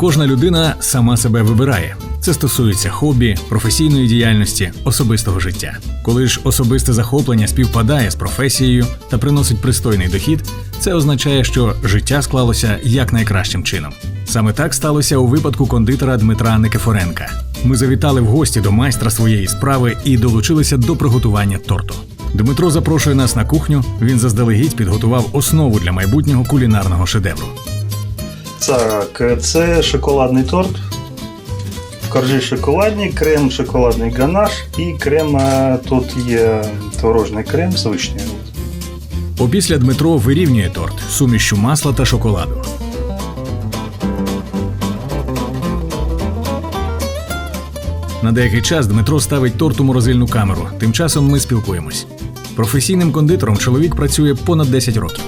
Кожна людина сама себе вибирає. Це стосується хобі, професійної діяльності, особистого життя. Коли ж особисте захоплення співпадає з професією та приносить пристойний дохід, це означає, що життя склалося якнайкращим чином. Саме так сталося у випадку кондитера Дмитра Никифоренка. Ми завітали в гості до майстра своєї справи і долучилися до приготування торту. Дмитро запрошує нас на кухню. Він заздалегідь підготував основу для майбутнього кулінарного шедевру. Так, це шоколадний торт. Коржі шоколадні, крем шоколадний ганаш і крем тут є творожний крем з вишнею. Опісля Дмитро вирівнює торт сумішчю масла та шоколаду. На деякий час Дмитро ставить торт у морозильну камеру. Тим часом ми спілкуємось. Професійним кондитером чоловік працює понад 10 років.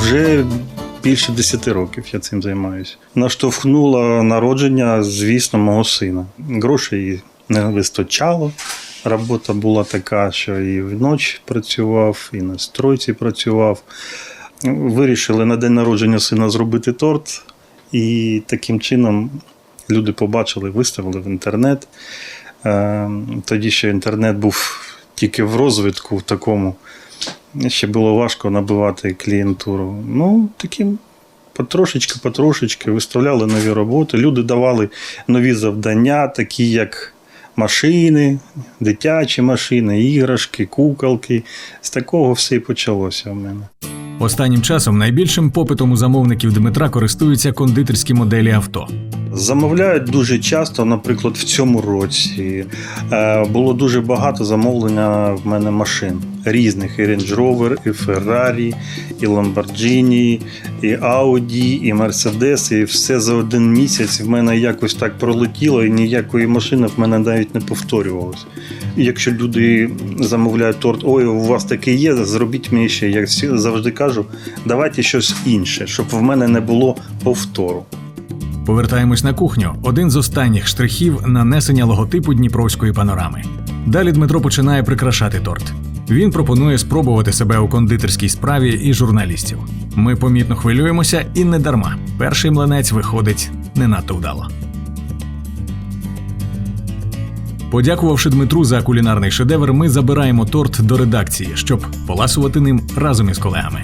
Вже більше 10 років я цим займаюся. Наштовхнуло народження, звісно, мого сина. Грошей не вистачало. Робота була така, що і вночі працював, і на стройці працював. Вирішили на день народження сина зробити торт, і таким чином люди побачили, виставили в інтернет. Е, Тоді ще інтернет був тільки в розвитку в такому. Ще було важко набивати клієнтуру. Ну, таким потрошечки, потрошечки виставляли нові роботи. Люди давали нові завдання, такі як машини, дитячі машини, іграшки, куколки. З такого все і почалося в мене. Останнім часом найбільшим попитом у замовників Дмитра користуються кондитерські моделі авто. Замовляють дуже часто, наприклад, в цьому році е, було дуже багато замовлення в мене машин різних: і Range Rover, і Ferrari, і Lamborghini, і Audi, і Mercedes, і все за один місяць в мене якось так пролетіло, і ніякої машини в мене навіть не повторювалось. Якщо люди замовляють торт, ой, у вас такий є, зробіть мені ще. Я завжди кажу, давайте щось інше, щоб в мене не було повтору. Повертаємось на кухню. Один з останніх штрихів нанесення логотипу Дніпровської панорами. Далі Дмитро починає прикрашати торт. Він пропонує спробувати себе у кондитерській справі і журналістів. Ми помітно хвилюємося і не дарма. Перший млинець виходить не надто вдало. Подякувавши Дмитру за кулінарний шедевр, ми забираємо торт до редакції, щоб поласувати ним разом із колегами.